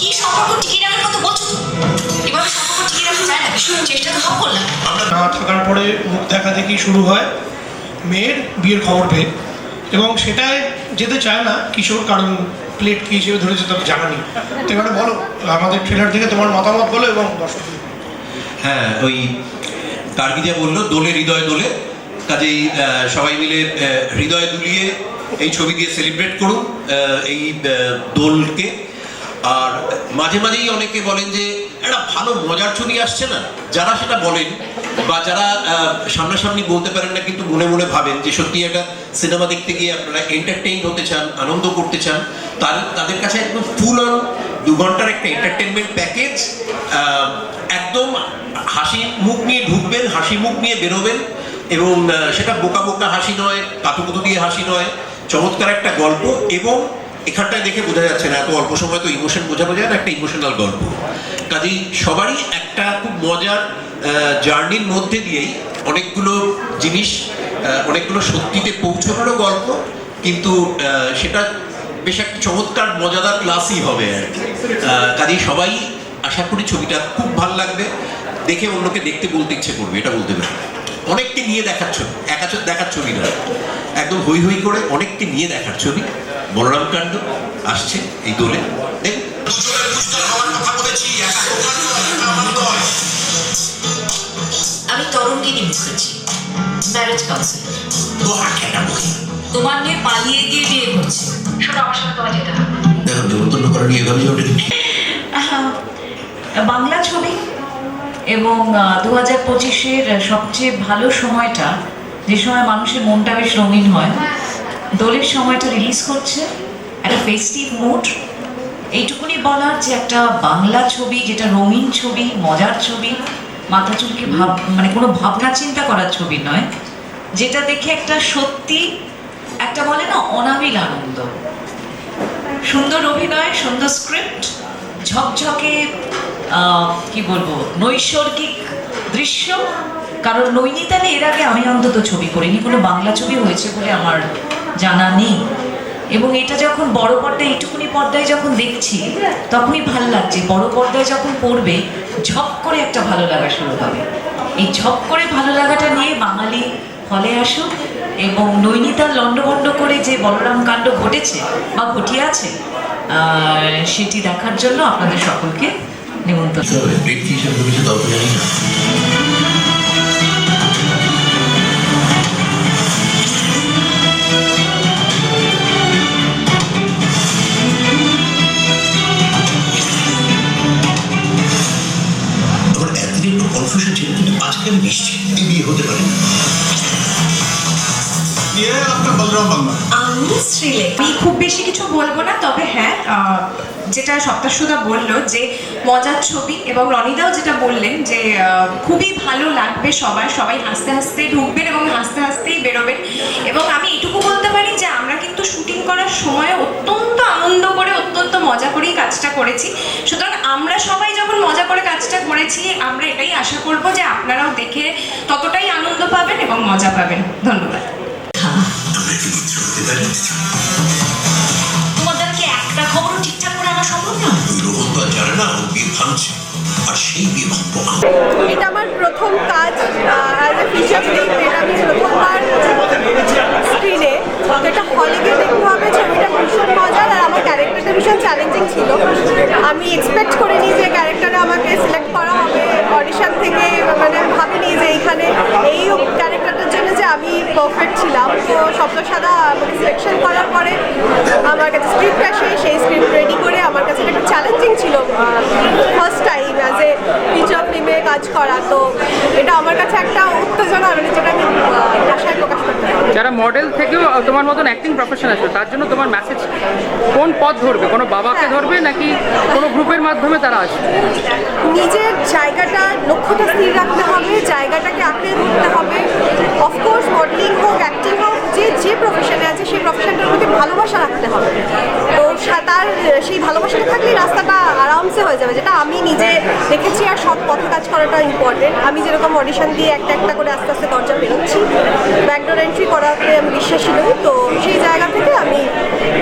কি সম্পর্ক টিকিয়ে রাখার কথা বলছো? এভাবে সম্পর্ক টিকিয়ে রাখা যায় না ভীষণ চেষ্টা তো সব করলাম না থাকার পরে মুখ দেখা দেখি শুরু হয় মেয়ের বিয়ের খবর পেয়ে। এবং সেটায় যেতে চায় না কিশোর কারণ প্লেট কি হিসেবে ধরেছে তাকে জানা নেই। তো এবারে বলো আমাদের ট্রেলার থেকে তোমার মতামত বলো এবং দর্শক হ্যাঁ ওই কার্গি যা বলল দোলে হৃদয় দোলে। কাজেই সবাই মিলে হৃদয় দুলিয়ে এই ছবি দিয়ে সেলিব্রেট করুন। এই দোলকে আর মাঝে মাঝেই অনেকে বলেন যে, একটা ভালো মজার ছবি আসছে না? যারা সেটা বলেন, বা যারা সামনাসামনি বলতে পারেন না, কিন্তু মনে মনে ভাবেন যে সত্যি একটা সিনেমা দেখতে গিয়ে আপনারা এন্টারটেইন হতে চান, আনন্দ করতে চান, তার, তাদের কাছে একদম ফুল অন দু ঘণ্টার একটা এন্টারটেনমেন্ট প্যাকেজ একদম হাসি মুখ নিয়ে ঢুকবেন, হাসি মুখ নিয়ে বেরোবেন, এবং সেটা বোকা বোকা হাসি নয়, কাতুকুতু দিয়ে হাসি নয়, চমৎকার একটা গল্প, এবং এখানটায় দেখে বোঝা যাচ্ছে না, এত অল্প সময় তো ইমোশন বোঝানো যায় না, একটা ইমোশনাল গল্প। কাজেই সবারই একটা খুব মজার জার্নির মধ্যে দিয়েই অনেকগুলো জিনিস অনেকগুলো সত্যিতে পৌঁছানোরও গল্প, কিন্তু সেটা বেশ একটা চমৎকার, মজাদার ক্লাসই হবে আর কি। কাজেই সবাই আশা করি ছবিটা খুব ভালো লাগবে। দেখে অন্যকে দেখতে বলতে ইচ্ছে করবে, এটা বলতে পারি। অনেককে নিয়ে দেখার ছবি, একা দেখার ছবি নয়। একদম হই হই করে অনেককে নিয়ে দেখার ছবি। বলরাম কাণ্ড আসছে এই দোলে। দেখুন আমি মুখার্জি ম্যারেজ কাউন্সিলর তোমার মেয়ে পালিয়ে গিয়ে বিয়ে করছে। শোনো আমার সাথে তোমায় যেতে হবে। করা নিয়ে বাংলা ছবি এবং দু হাজার পঁচিশের সবচেয়ে ভালো সময়টা যে সময় মানুষের মনটা বেশ রঙিন হয়। দোলের সময়টা রিলিজ করছে। একটা ফেস্টিভ মুড এইটুকুনি বলার যে একটা বাংলা ছবি, যেটা রঙিন ছবি, মজার ছবি মাথা চুলকে ভাব মানে কোনো ভাবনা চিন্তা করার ছবি নয়, যেটা দেখে একটা সত্যি একটা বলে না অনাবিল আনন্দ। সুন্দর অভিনয়, সুন্দর স্ক্রিপ্ট ঝকঝকে কি বলব, নৈসর্গিক দৃশ্য। কারণ নৈনিতালে এর আগে আমি অন্তত ছবি করিনি, কোনো বাংলা ছবি হয়েছে বলে আমার জানা নেই। এবং এটা যখন বড় পর্দায়, এইটুকুনি পর্দায় যখন দেখছি, তখনই ভালো লাগছে। বড় পর্দায় যখন পড়বে, ঝপ করে একটা ভালো লাগা শুরু হবে। এই ঝপ করে ভালো লাগাটা নিয়ে বাঙালি হলে আসুক এবং নৈনিতাল লণ্ডভণ্ড করে যে বলরাম কাণ্ড ঘটেছে বা ঘটিয়ে আছে সেটি দেখার জন্য আপনাদের সকলকে নিমন্ত্রণ। নিশ্চিত এই বিয়ে হতে পারে। আমি শ্রীলেখা। আমি খুব বেশি কিছু বলব না তবে হ্যাঁ যেটা সপ্তাহসুদা বলল যে মজার ছবি এবং রনিদাও যেটা বললেন যে খুবই ভালো লাগবে সবার। সবাই আস্তে আস্তে ঢুকবেন এবং আস্তে আস্তেই বেরোবেন। এবং আমি এটুকু বলতে পারি যে আমরা কিন্তু শুটিং করার সময় মজা করেই কাজটা করেছি। সুতরাং আমরা সবাই যখন মজা করে কাজটা করেছি আমরা এটাই আশা করব যে আপনারাও দেখে ততটাই আনন্দ পাবেন এবং মজা পাবেন। ধন্যবাদ। আমরা কি মিত্র হতে পারি তোমাদের কি একটা খবরও ঠিকঠাক করে আনা সম্ভব নয় ওই রোহন তো জানে না ও বিয়ে ভাঙছে আর সেই বিয়ে ভাঙবো এটা আমার প্রথম কাজ অ্যাজ এ ফিচার ফিল্ম আমি প্রথমবার স্ক্রিনে এটা হলে গিয়ে দেখতে হবে ছবিটা ভীষণ মজার আর আমার ভীষণ চ্যালেঞ্জিং ছিল। আমি এক্সপেক্ট করিনি যে ক্যারেক্টারে আমাকে সিলেক্ট করা হবে অডিশন থেকে মানে আমি ভাবিনি যে এইখানে এই ক্যারেক্টারটার জন্য যে আমি পারফেক্ট ছিলাম তো সপ্তসাদা আমাকে সিলেকশন করার পরে আমার কাছে স্ক্রিপ্ট আসে সেই স্ক্রিপ্ট রেডি করে আমার কাছে এটা একটু চ্যালেঞ্জিং ছিল first time as a feature ফিল্মে কাজ করা তো এটা আমার কাছে একটা উত্তেজনা মানে যেটা আমি ভাষায় প্রকাশ করতে যারা মডেল থেকেও তোমার মতন অ্যাক্টিং প্রফেশন আছে তার জন্য তোমার মেসেজ কোন পথ ধরবে? কোনো বাবাকে ধরবে নাকি কোনো গ্রুপের মাধ্যমে তারা আসবে? নিজের জায়গাটা লক্ষ্যটা স্থির রাখতে হবে জায়গাটাকে আঁকড়ে ধরতে হবে। অফকোর্স মডেলিং হোক যে যে প্রফেশনে আছে সেই প্রফেশনটার প্রতি ভালোবাসা রাখতে হবে তো সা- তার সেই ভালোবাসাটা থাকলেই রাস্তাটা আরামসে হয়ে যাবে যেটা আমি নিজে দেখেছি আর সব পথে কাজ করাটা ইম্পর্টেন্ট আমি যেরকম অডিশন দিয়ে একটা একটা করে আস্তে আস্তে দরজা বেরোচ্ছি ব্যাকডোর এন্ট্রি করাতে আমি বিশ্বাসী নই তো সেই জায়গা থেকে আমি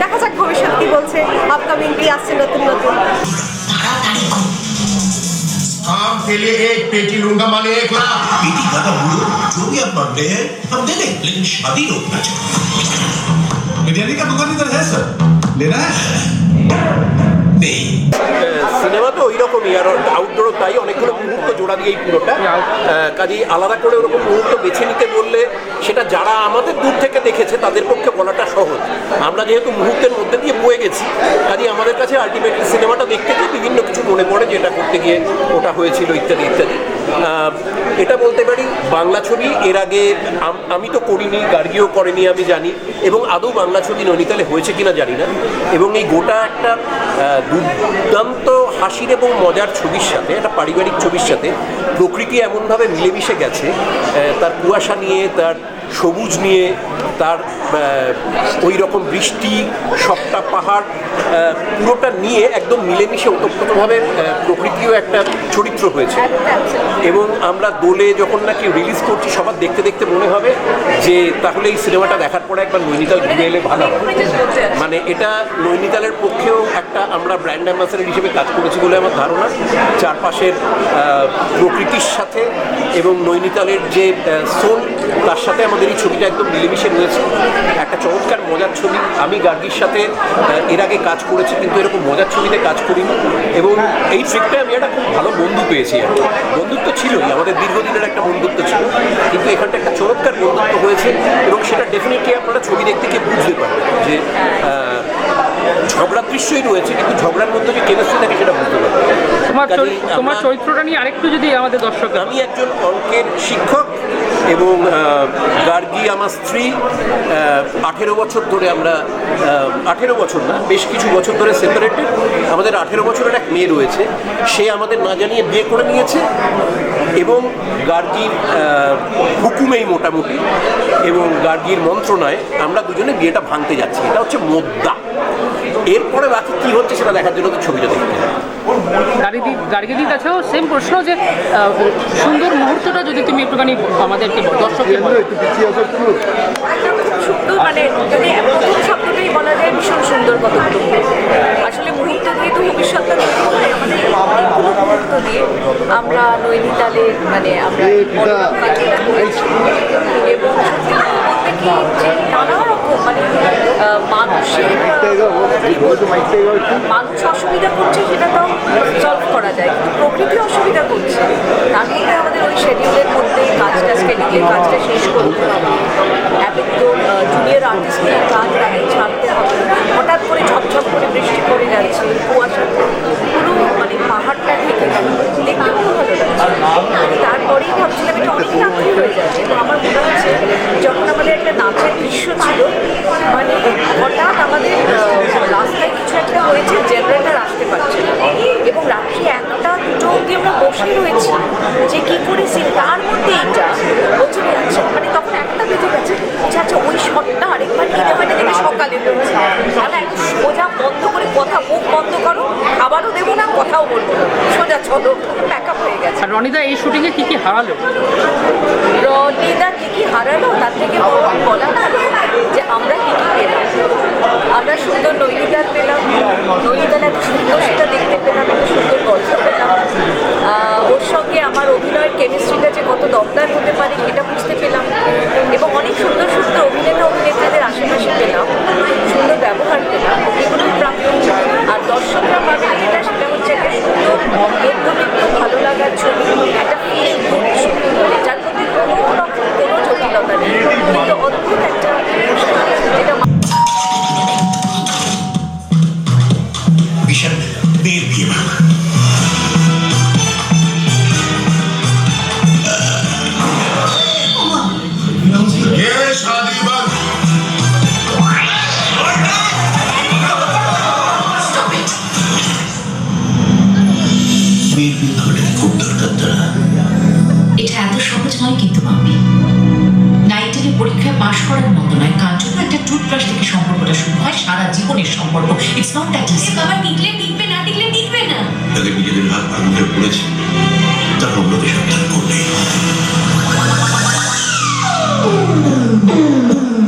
দেখা যাক ভবিষ্যৎ কি বলছে আপকামিং কি আসছে নতুন নতুন তাড়াতাড়ি কর काम के लिए एक पेटी लूंगा माने एक लाख बेटी दादा बूढ़ो जो भी आप मांग रहे हैं हम दे देंगे लेकिन शादी रोकना चाहिए बिरयानी का दुकान इधर है सर लेना है नहीं সিনেমা তো রকমই আর আউটডোরও তাই, অনেকগুলো মুহূর্ত জোড়া দিয়ে এই পুরোটা। কাজেই আলাদা করে ওরকম মুহূর্ত বেছে নিতে বললে সেটা যারা আমাদের দূর থেকে দেখেছে, তাদের পক্ষে বলাটা সহজ। আমরা যেহেতু মুহূর্তের মধ্যে দিয়ে বয়ে গেছি, কাজেই আমাদের কাছে আলটিমেটলি সিনেমাটা দেখতে গিয়ে বিভিন্ন কিছু মনে পড়ে, যেটা করতে গিয়ে ওটা হয়েছিল, ইত্যাদি ইত্যাদি। এটা বলতে পারি, বাংলা ছবি, এর আগে আম- তো করিনি, গার্গিও করেনি, আমি জানি, এবং আদৌ বাংলা ছবি নৈনিতালে হয়েছে কিনা জানি না, এবং এই গোটা একটা দুর্দান্ত হাসির এবং মজার ছবির সাথে, একটা পারিবারিক ছবির সাথে, প্রকৃতি এমনভাবে মিলেমিশে গেছে তার কুয়াশা নিয়ে, তার সবুজ নিয়ে তার ওই রকম বৃষ্টি, সবটা পাহাড় পুরোটা নিয়ে একদম মিলেমিশে ওতপ্রোতভাবে প্রকৃতিও একটা চরিত্র হয়েছে। এবং আমরা দোলে যখন নাকি রিলিজ করছি, সবার দেখতে দেখতে মনে হবে যে তাহলে এই সিনেমাটা দেখার পরে একবার নৈনিতাল ঘুরে এলে ভালো মানে এটা নৈনিতালের পক্ষেও একটা আমরা ব্র্যান্ড অ্যাম্বাসেডার হিসেবে কাজ করেছি বলে আমার ধারণা। চারপাশের প্রকৃতির সাথে এবং নৈনিতালের যে সোল তার সাথে আমাদের এই ছবিটা একদম মিলেমিশে রয়েছে। একটা চমৎকার মজার ছবি। আমি গার্গির সাথে এর আগে কাজ করেছি কিন্তু এরকম মজার ছবিতে কাজ করিনি। এবং এই ট্রিপটায় আমি একটা খুব ভালো বন্ধু পেয়েছি আর বন্ধুত্ব ছিলই আমাদের দীর্ঘদিনের একটা বন্ধুত্ব ছিল। কিন্তু এখানটা একটা চমৎকার বন্ধুত্ব হয়েছে এবং সেটা ডেফিনেটলি আপনারা ছবি দেখতে গিয়ে বুঝতে পারবেন যে আহ, ঝগড়ার দৃশ্যই রয়েছে কিন্তু ঝগড়ার মধ্যে যে কেমিস্ট্রি থাকে সেটা বুঝতে পারবে তোমার তোমার চরিত্রটা নিয়ে আরেকটু যদি আমাদের দর্শক আমি একজন অঙ্কের শিক্ষক এবং গার্গী আমার স্ত্রী আঠেরো বছর ধরে আমরা আঠেরো বছর না, বেশ কিছু বছর ধরে সেপারেটেড আমাদের আঠেরো বছরের এক মেয়ে রয়েছে, সে আমাদের না জানিয়ে বিয়ে করে নিয়েছে এবং গার্গীর হুকুমেই মোটামুটি এবং গার্গীর মন্ত্রণায় আমরা দুজনে বিয়েটা ভাঙতে যাচ্ছি। এটা হচ্ছে মোদ্দা। এরপরে বাকি কী হচ্ছে সেটা দেখার জন্য তো ছবিটা দেখতে গাড়িদি গার্গিদির কাছেও সেম প্রশ্ন যে সুন্দর মুহূর্তটা যদি তুমি একটুখানি আমাদেরকে দর্শককে সুন্দর মানে যদি প্রথম শব্দটাই বলা যায় ভীষণ সুন্দর কতগুলো আসলে মুহূর্ত দিয়ে তো ভবিষ্যৎটা দেখতে হয় আমাদের অনেকগুলো মুহূর্ত দিয়ে আমরা নৈনিতালে মানে আমরা এবং বলতে কি যে নানা রকম মানে মানুষের কি বলব, মানুষ অসুবিধা করছে সেটা তো সলভ করা যায়। কিন্তু প্রকৃতি অসুবিধা করছে। তার আমাদের ওই শিডিউলের মধ্যে কাজটা স্কেডিউলের কাজটা শেষ করতে হবে। এতগুলো জুনিয়র আর্টিস্টের কাজ তাদের ছাড়তে হবে। হঠাৎ করে ঝপঝপ করে বৃষ্টি পড়ে যাচ্ছে, কুয়াশা। পুরো মানে পাহাড়টা ঢেকে গেল। দেখতে খুব ভালো লাগছে। তারপরেই ভাবছিলাম, এটা অনেক রাত্রি হয়ে যাবে। এবং আমার মনে হচ্ছে, যখন আমাদের একটা নাচের দৃশ্য ছিল মানে হঠাৎ আমাদের আহ, রাস্তায় কিছু একটা হয়েছে জেনারেটার আসতে পারছে না এবং রাত্রি একটা দুটো অব্দি রয়েছে যে কি করেছি তার মধ্যে এইটা বলছে যে আচ্ছা মানে তখন একটা বেজে গেছে। আচ্ছা আচ্ছা ওই শটটা আরেকবার নিতে হয় না দেখে সকালে রয়েছে তাহলে সোজা বন্ধ করে কথা মুখ বন্ধ করো খাবারও দেবো না কথাও বলব সোজা চলো প্যাক আপ হয়ে গেছে। আর রনিদা এই শুটিংয়ে কি কি হারালো? রনিদা কি কি হারালো? তার থেকে বলা পাশ করার মতো নয়। কার্যত একটা টুথব্রাশ থেকে সম্পর্কটা শুরু হয় সারা জীবনের সম্পর্ক। ইটস নট দ্যাট ইজি বাবা টিকলে টিকবে না টিকলে টিকবে না। তাহলে নিজেদের হাত আঙুলে পড়েছে তার অন্যদের সাবধান করবে।